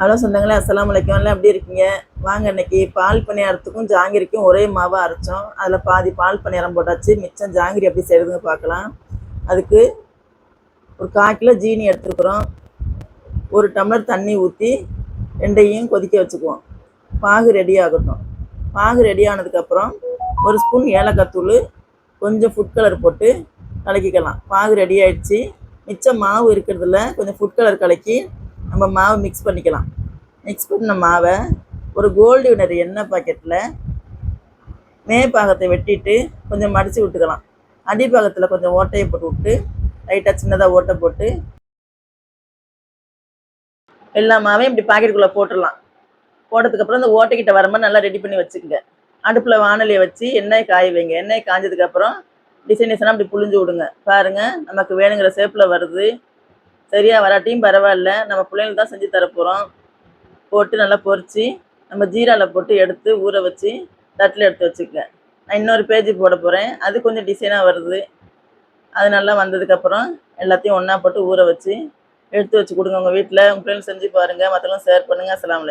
Hello சொந்தங்களே அஸ்லாம் அலைக்கும். எல்லாம் எப்படி இருக்கீங்க? வாங்க இன்னைக்கு பால் பணியாரத்துக்கும் ஜாங்கிரிக்கும் ஒரே மாவாக அரைச்சோம். அதில் பாதி பால் பணியாரம் போட்டாச்சு. மிச்சம் ஜாங்கிரி எப்படி செய்கிறதுங்க பார்க்கலாம். அதுக்கு ஒரு கால் கிலோ ஜீனி எடுத்துருக்குறோம். ஒரு டம்ளர் தண்ணி ஊற்றி ரெண்டையும் கொதிக்க வச்சுக்குவோம். பாகு ரெடி ஆகட்டும். பாகு ரெடி ஆனதுக்கப்புறம் ஒரு ஸ்பூன் ஏலக்காய்த்தூள் கொஞ்சம் ஃபுட் கலர் போட்டு கலக்கிக்கலாம். பாகு ரெடி ஆகிடுச்சி மிச்சம் மாவு இருக்கிறதுல கொஞ்சம் ஃபுட் கலர் கலக்கி நம்ம மாவு மிக்ஸ் பண்ணிக்கலாம். மிக்ஸ் பண்ண மாவை ஒரு கோல்டு வினர் எண்ணெய் பாக்கெட்டில் மேற்பாகத்தை வெட்டிட்டு கொஞ்சம் மடித்து விட்டுக்கலாம். அடிப்பாகத்தில் கொஞ்சம் ஓட்டையை போட்டு விட்டு லைட்டாக சின்னதாக ஓட்டை போட்டு எல்லா மாவையும் இப்படி பாக்கெட்டுக்குள்ளே போட்டுடலாம். போட்டதுக்கப்புறம் இந்த ஓட்டைக்கிட்ட வர மாதிரி நல்லா ரெடி பண்ணி வச்சுக்கோங்க. அடுப்பில் வானலியை வச்சு எண்ணெய் காய வைங்க. எண்ணெய் காஞ்சதுக்கப்புறம் டிசைன் டிசைனாக அப்படி புழிஞ்சு விடுங்க. பாருங்கள் நமக்கு வேணுங்கிற ஷேப்பில் வருது. சரியாக வராட்டியும் பரவாயில்ல. நம்ம பிள்ளைங்களுக்கு தான் செஞ்சு தரப்போகிறோம் போட்டு நல்லா பொறிச்சு நம்ம ஜீராவில் போட்டு எடுத்து ஊற வச்சு தட்டில் எடுத்து வச்சுக்க நான் இன்னொரு பேஜ் போட போகிறேன் அது கொஞ்சம் டிசைனாக வருது. அது நல்லா வந்ததுக்கப்புறம் எல்லாத்தையும் ஒன்றா போட்டு ஊற வச்சு எடுத்து வச்சு கொடுங்க உங்கள் வீட்டில் உங்கள் பிள்ளைங்க செஞ்சு பாருங்கள் மற்றவங்களும் ஷேர் பண்ணுங்கள் அஸ்லாம்